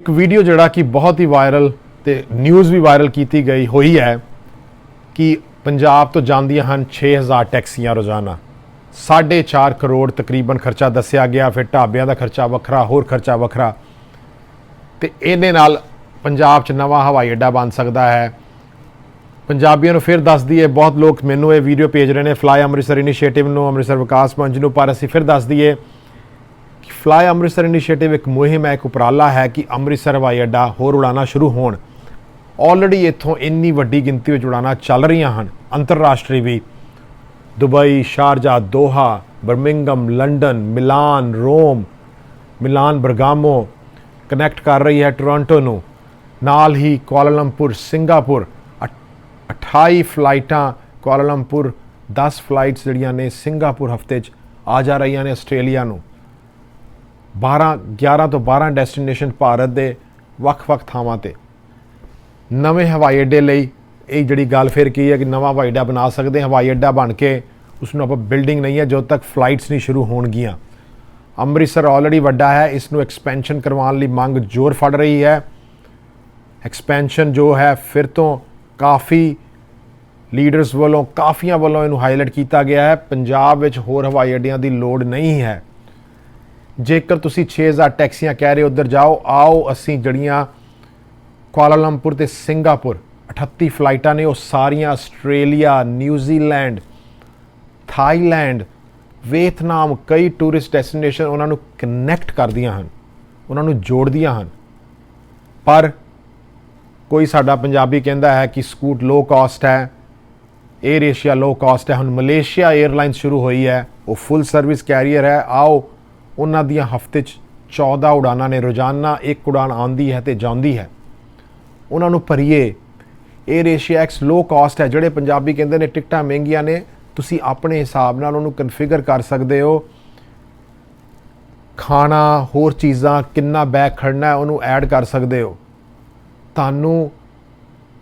ਇੱਕ ਵੀਡੀਓ ਜਿਹੜਾ ਕਿ ਬਹੁਤ ਹੀ ਵਾਇਰਲ ਤੇ ਨਿਊਜ਼ ਵੀ ਵਾਇਰਲ ਕੀਤੀ ਗਈ ਹੋਈ ਹੈ ਕਿ ਪੰਜਾਬ ਤੋਂ ਜਾਂਦੀਆਂ ਹਨ 6000 ਟੈਕਸੀਆਂ ਰੋਜ਼ਾਨਾ। 4.5 ਕਰੋੜ ਤਕਰੀਬਨ ਖਰਚਾ ਦੱਸਿਆ ਗਿਆ, ਫਿਰ ਢਾਬਿਆਂ ਦਾ ਖਰਚਾ ਵੱਖਰਾ, ਹੋਰ ਖਰਚਾ ਵੱਖਰਾ। ਤੇ ਇਹਦੇ ਨਾਲ ਪੰਜਾਬ 'ਚ ਨਵਾਂ ਹਵਾਈ ਅੱਡਾ ਬਣ ਸਕਦਾ ਹੈ। ਪੰਜਾਬੀਆਂ ਨੂੰ ਫਿਰ ਦੱਸਦੀ ਹੈ ਬਹੁਤ ਲੋਕ ਮੈਨੂੰ ਇਹ ਵੀਡੀਓ ਭੇਜ ਰਹੇ ਨੇ ਫਲਾਈ ਅੰਮ੍ਰਿਤਸਰ ਇਨੀਸ਼ੀਏਟਿਵ ਨੂੰ, ਅੰਮ੍ਰਿਤਸਰ ਵਿਕਾਸ ਮੰਚ ਨੂੰ, ਪਰ ਅਸੀਂ ਫਿਰ ਦੱਸ ਦਈਏ ਫਲਾਈ ਅੰਮ੍ਰਿਤਸਰ ਇਨੀਸ਼ੀਏਟਿਵ ਇੱਕ ਮੁਹਿੰਮ ਹੈ, ਇੱਕ ਉਪਰਾਲਾ ਹੈ ਕਿ ਅੰਮ੍ਰਿਤਸਰ ਹਵਾਈ ਅੱਡਾ ਹੋਰ ਉਡਾਣਾ ਸ਼ੁਰੂ ਹੋਣ। ਆਲਰੇਡੀ ਇੱਥੋਂ ਇੰਨੀ ਵੱਡੀ ਗਿਣਤੀ ਵਿੱਚ ਉਡਾਣਾ ਚੱਲ ਰਹੀਆਂ ਹਨ। ਅੰਤਰਰਾਸ਼ਟਰੀ ਵੀ Dubai, Sharjah, Doha Birmingham London, Milan, Rome, Milan, Bergamo connect ਕਰ ਰਹੀ ਹੈ ਟੋਰਾਂਟੋ ਨੂੰ। ਨਾਲ ਹੀ ਕੁਆਲਾਲੰਪੁਰ, ਸਿੰਗਾਪੁਰ, ਅਠ- 28 ਫਲਾਈਟਾਂ ਕੁਆਲਾਲੰਪੁਰ 10 ਫਲਾਈਟਸ ਜਿਹੜੀਆਂ ਨੇ ਸਿੰਗਾਪੁਰ ਹਫ਼ਤੇ 'ਚ ਆ ਜਾ ਰਹੀਆਂ ਨੇ ਆਸਟ੍ਰੇਲੀਆ ਨੂੰ। 12 11 ਤੋਂ 12 ਡੈਸਟੀਨੇਸ਼ਨ ਭਾਰਤ ਦੇ ਵੱਖ-ਵੱਖ ਥਾਵਾਂ ਤੇ। ਨਵੇਂ ਹਵਾਈ ਅੱਡੇ ਲਈ ਇਹ ਜਿਹੜੀ ਗੱਲ ਫਿਰ ਕੀ ਹੈ ਕਿ ਨਵਾਂ ਹਵਾਈ ਅੱਡਾ ਬਣਾ ਸਕਦੇ ਹਵਾਈ ਅੱਡਾ ਬਣ ਕੇ ਉਸ ਨੂੰ ਆਪਾਂ ਬਿਲਡਿੰਗ ਨਹੀਂ ਹੈ, ਜਦੋਂ ਤੱਕ ਫਲਾਈਟਸ ਨਹੀਂ ਸ਼ੁਰੂ ਹੋਣਗੀਆਂ। ਅੰਮ੍ਰਿਤਸਰ ਆਲਰੇਡੀ ਵੱਡਾ ਹੈ ਇਸ ਨੂੰ ਐਕਸਪੈਂਸ਼ਨ ਕਰਵਾਉਣ ਲਈ ਮੰਗ ਜ਼ੋਰ ਫੜ ਰਹੀ ਹੈ। ਐਕਸਪੈਂਸ਼ਨ ਜੋ ਹੈ, ਫਿਰ ਤੋਂ ਕਾਫੀ ਲੀਡਰਸ ਵੱਲੋਂ, ਕਾਫੀਆਂ ਵੱਲੋਂ ਇਹਨੂੰ ਹਾਈਲਾਈਟ ਕੀਤਾ ਗਿਆ ਹੈ। ਪੰਜਾਬ ਵਿੱਚ ਹੋਰ ਹਵਾਈ ਅੱਡਿਆਂ ਦੀ ਲੋੜ ਨਹੀਂ ਹੈ। ਜੇਕਰ ਤੁਸੀਂ 6000 ਟੈਕਸੀਆਂ ਕਹਿ ਰਹੇ ਹੋ, ਉੱਧਰ ਜਾਓ, ਆਓ, ਅਸੀਂ ਜਿਹੜੀਆਂ ਕੁਆਲਾਲੰਪੁਰ ਤੇ ਸਿੰਗਾਪੁਰ 38 ਫਲਾਈਟਾਂ ਨੇ, ਉਹ ਸਾਰੀਆਂ Australia, New Zealand, Thailand, Vietnam, ਕਈ ਟੂਰਿਸਟ ਡੈਸਟੀਨੇਸ਼ਨ ਉਹਨਾਂ ਨੂੰ ਕਨੈਕਟ ਕਰਦੀਆਂ ਹਨ, ਉਹਨਾਂ ਨੂੰ ਜੋੜਦੀਆਂ ਹਨ। ਪਰ ਕੋਈ ਸਾਡਾ ਪੰਜਾਬੀ ਕਹਿੰਦਾ ਹੈ ਕਿ ਸਕੂਟ ਲੋ ਕਾਸਟ ਹੈ 에ਅਰ ਏਸ਼ੀਆ ਲੋ ਕਾਸਟ ਹੈ, ਹੁਣ ਮਲੇਸ਼ੀਆ 에ਅਰਲਾਈਨਸ ਸ਼ੁਰੂ ਹੋਈ ਹੈ, ਉਹ ਫੁੱਲ ਸਰਵਿਸ ਕੈਰੀਅਰ ਹੈ, ਆਓ ਉਹਨਾਂ ਦੀਆਂ ਹਫ਼ਤੇ 'ਚ 14 ਉਡਾਨਾਂ ਨੇ। ਰੋਜ਼ਾਨਾ ਇੱਕ ਉਡਾਨ ਆਉਂਦੀ ਹੈ ਤੇ ਜਾਂਦੀ ਹੈ। ਉਹਨਾਂ ਨੂੰ ਭਰੀਏ। Air Asia X low cost ਹੈ, ਜਿਹੜੇ ਪੰਜਾਬੀ ਕਹਿੰਦੇ ਨੇ ਟਿਕਟਾਂ ਮਹਿੰਗੀਆਂ ਨੇ, ਤੁਸੀਂ ਆਪਣੇ ਹਿਸਾਬ ਨਾਲ ਉਹਨੂੰ ਕਨਫਿਗਰ ਕਰ ਸਕਦੇ ਹੋ। ਖਾਣਾ, ਹੋਰ ਚੀਜ਼ਾਂ, ਕਿੰਨਾ ਬੈਗ ਖੜਨਾ ਉਹਨੂੰ ਐਡ ਕਰ ਸਕਦੇ ਹੋ। ਤੁਹਾਨੂੰ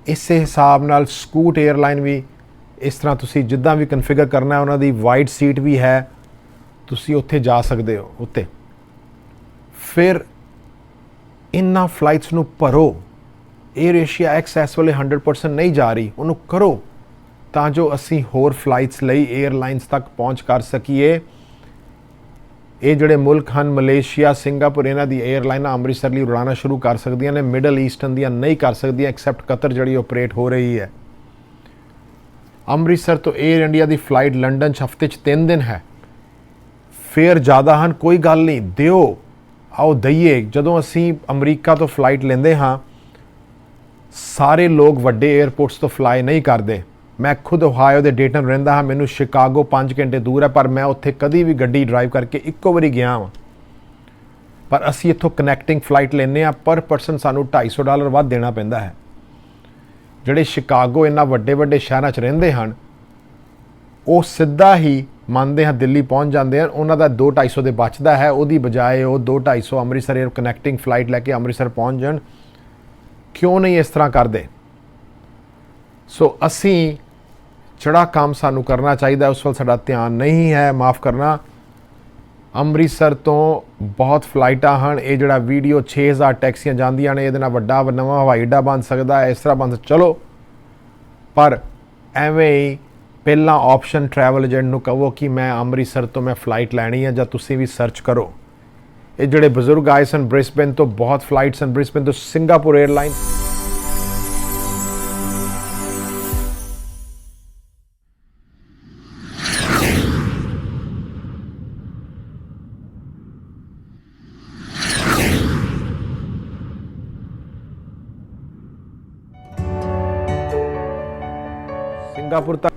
ਇਸੇ ਹਿਸਾਬ ਨਾਲ ਸਕੂਟ 에ਅਰਲਾਈਨ ਵੀ ਇਸ ਤਰ੍ਹਾਂ ਤੁਸੀਂ ਜਿੱਦਾਂ ਵੀ ਕਨਫਿਗਰ ਕਰਨਾ ਹੈ, ਉਹਨਾਂ ਦੀ ਵਾਈਡ ਸੀਟ ਵੀ ਹੈ। ਤੁਸੀਂ ਉੱਥੇ ਜਾ ਸਕਦੇ ਹੋ ਉੱਤੇ। ਫਿਰ ਇਨ੍ਹਾਂ ਫਲਾਈਟਸ ਨੂੰ ਭਰੋ। ਏਅਰ ਏਸ਼ੀਆ ਐਕਸੈਸ ਵਾਲੇ 100% ਨਹੀਂ ਜਾ ਰਹੀ। ਉਹਨੂੰ ਕਰੋ ਤਾਂ ਜੋ ਅਸੀਂ ਹੋਰ ਫਲਾਈਟਸ ਲਈ ਏਅਰਲਾਈਨਸ ਤੱਕ ਪਹੁੰਚ ਕਰ ਸਕੀਏ। ਇਹ ਜਿਹੜੇ ਮੁਲਕ ਹਨ, ਮਲੇਸ਼ੀਆ, ਸਿੰਗਾਪੁਰ, ਇਹਨਾਂ ਦੀ ਏਅਰਲਾਈਨਾਂ ਅੰਮ੍ਰਿਤਸਰ ਲਈ ਉਡਾਣਾ ਸ਼ੁਰੂ ਕਰ ਸਕਦੀਆਂ ਨੇ। ਮਿਡਲ ਈਸਟਨ ਦੀਆਂ ਨਹੀਂ ਕਰ ਸਕਦੀਆਂ ਐਕਸੈਪਟ ਕਤਰ ਜਿਹੜੀ ਆਪਰੇਟ ਹੋ ਰਹੀ ਹੈ। ਅੰਮ੍ਰਿਤਸਰ ਤੋਂ 에ਅਰ ਇੰਡੀਆ ਦੀ ਫਲਾਈਟ ਲੰਡਨ ਚ ਹਫ਼ਤੇ ਚ 3 ਦਿਨ ਹੈ। ਫੇਅਰ ਜ਼ਿਆਦਾ ਹਨ, ਕੋਈ ਗੱਲ ਨਹੀਂ, ਦਿਓ। ਆਓ ਦਈਏ। ਜਦੋਂ ਅਸੀਂ ਅਮਰੀਕਾ ਤੋਂ ਫਲਾਈਟ ਲੈਂਦੇ ਹਾਂ, ਸਾਰੇ ਲੋਕ ਵੱਡੇ 에ਅਰਪੋਰਟਸ ਤੋਂ ਫਲਾਈ ਨਹੀਂ ਕਰਦੇ। ਮੈਂ ਖੁਦ ਓਹਾਇਓ ਦੇ ਡੇਟਨ ਰਹਿੰਦਾ ਹਾਂ, ਮੈਨੂੰ ਸ਼ਿਕਾਗੋ 5 ਘੰਟੇ ਦੂਰ ਹੈ, ਪਰ ਮੈਂ ਉੱਥੇ ਕਦੀ ਵੀ ਗੱਡੀ ਡਰਾਈਵ ਕਰਕੇ ਇੱਕੋ ਵਾਰੀ ਗਿਆ ਹਾਂ ਪਰ ਅਸੀਂ ਇੱਥੋਂ ਕਨੈਕਟਿੰਗ ਫਲਾਈਟ ਲੈਂਦੇ ਆ ਪਰ ਪਰਸਨ ਸਾਨੂੰ 250 ਡਾਲਰ ਵੱਧ ਦੇਣਾ ਪੈਂਦਾ ਹੈ। ਜਿਹੜੇ ਸ਼ਿਕਾਗੋ ਇੰਨਾ ਵੱਡੇ ਵੱਡੇ ਸ਼ਹਿਰਾਂ 'ਚ ਰਹਿੰਦੇ ਹਨ ਉਹ ਸਿੱਧਾ ਹੀ ਮੰਨਦੇ ਹਾਂ ਦਿੱਲੀ ਪਹੁੰਚ ਜਾਂਦੇ ਹਨ। ਉਹਨਾਂ ਦਾ 2-250 ਦੇ ਬਚਦਾ ਹੈ। ਉਹਦੀ ਬਜਾਏ ਉਹ 2-250 ਅੰਮ੍ਰਿਤਸਰ 에ਅਰ ਕਨੈਕਟਿੰਗ ਫਲਾਈਟ ਲੈ ਕੇ ਅੰਮ੍ਰਿਤਸਰ ਪਹੁੰਚ ਜਾਣ। ਕਿਉਂ ਨਹੀਂ ਇਸ ਤਰ੍ਹਾਂ ਕਰਦੇ? ਸੋ ਅਸੀਂ ਜਿਹੜਾ ਕੰਮ ਸਾਨੂੰ ਕਰਨਾ ਚਾਹੀਦਾ ਉਸ ਵੱਲ ਸਾਡਾ ਧਿਆਨ ਨਹੀਂ ਹੈ। ਮਾਫ ਕਰਨਾ। ਅੰਮ੍ਰਿਤਸਰ ਤੋਂ ਬਹੁਤ ਫਲਾਈਟਾਂ ਹਨ। ਇਹ ਜਿਹੜਾ ਵੀਡੀਓ 6000 ਟੈਕਸੀਆਂ ਜਾਂਦੀਆਂ ਨੇ, ਇਹਦੇ ਨਾਲ ਵੱਡਾ ਨਵਾਂ ਹਵਾਈ ਅੱਡਾ ਬਣ ਸਕਦਾ ਹੈ। ਇਸ ਤਰ੍ਹਾਂ ਬਣ ਚਲੋ। ਪਰ ਐਵੇਂ ਹੀ ਪਹਿਲਾ ਆਪਸ਼ਨ ਟਰੈਵਲ ਏਜੰਟ ਨੂੰ ਕਹੋ ਕਿ ਮੈਂ ਅੰਮ੍ਰਿਤਸਰ ਤੋਂ ਮੈਂ ਫਲਾਈਟ ਲੈਣੀ ਹੈ ਜਾਂ ਤੁਸੀਂ ਵੀ ਸਰਚ ਕਰੋ। ਇਹ ਜਿਹੜੇ ਬਜ਼ੁਰਗ ਆਏ ਸਨ ਬ੍ਰਿਸਬਨ ਤੋਂ, ਬਹੁਤ ਫਲਾਈਟਸ ਹਨ ਬ੍ਰਿਸਬਨ ਤੋਂ, ਸਿੰਗਾਪੁਰ 에ਅਰਲਾਈਨ ਸਿੰਗਾਪੁਰ ਤੱਕ